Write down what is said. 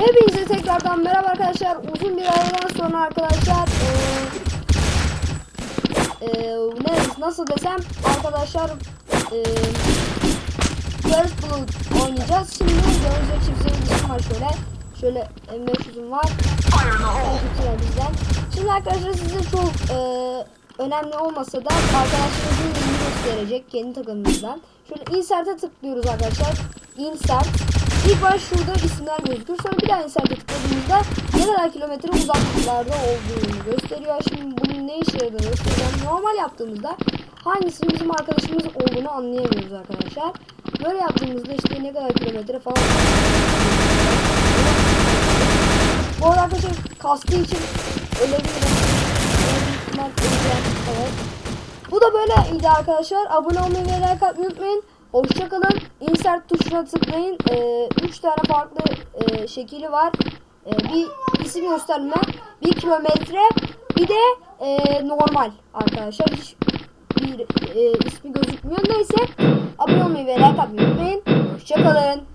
Hepinize tekrardan merhaba arkadaşlar. Uzun bir aradan sonra arkadaşlar eee, ne nasıl desem arkadaşlar Girls Blue oynayacağız. Şimdi Girls ve çiftlerin dışım var şöyle. Şöyle M500'üm var. Bizden. Şimdi arkadaşlar size çok eee, önemli olmasa da arkadaşlarımızın yerini gösterecek kendi takımımızdan. Şöyle insert'e tıklıyoruz arkadaşlar. Insert. İlk baş şurada isimler gözükür. Sonra bir daha insert'e tıkladığımızda ne kilometre uzaklıklarda olduğunu gösteriyor. Şimdi bunun ne işe yaradığını. Normal yaptığımızda hangisinin bizim arkadaşımız olduğunu anlayamıyoruz arkadaşlar. Böyle yaptığımızda işte ne kadar kilometre falan. Bu arada arkadaşlar kastığı için ölebilirim. Evet. Bu da böyleydi arkadaşlar. Abone olmayı ve like atmayı unutmayın. Hoşçakalın. Insert tuşuna tıklayın. 3 tane farklı e, şekili var. E, bir isim gösterme. 1 kilometre. Bir de e, normal arkadaşlar. Hiç bir e, ismi gözükmüyor. Neyse. Abone olmayı ve like atmayı unutmayın. Hoşçakalın.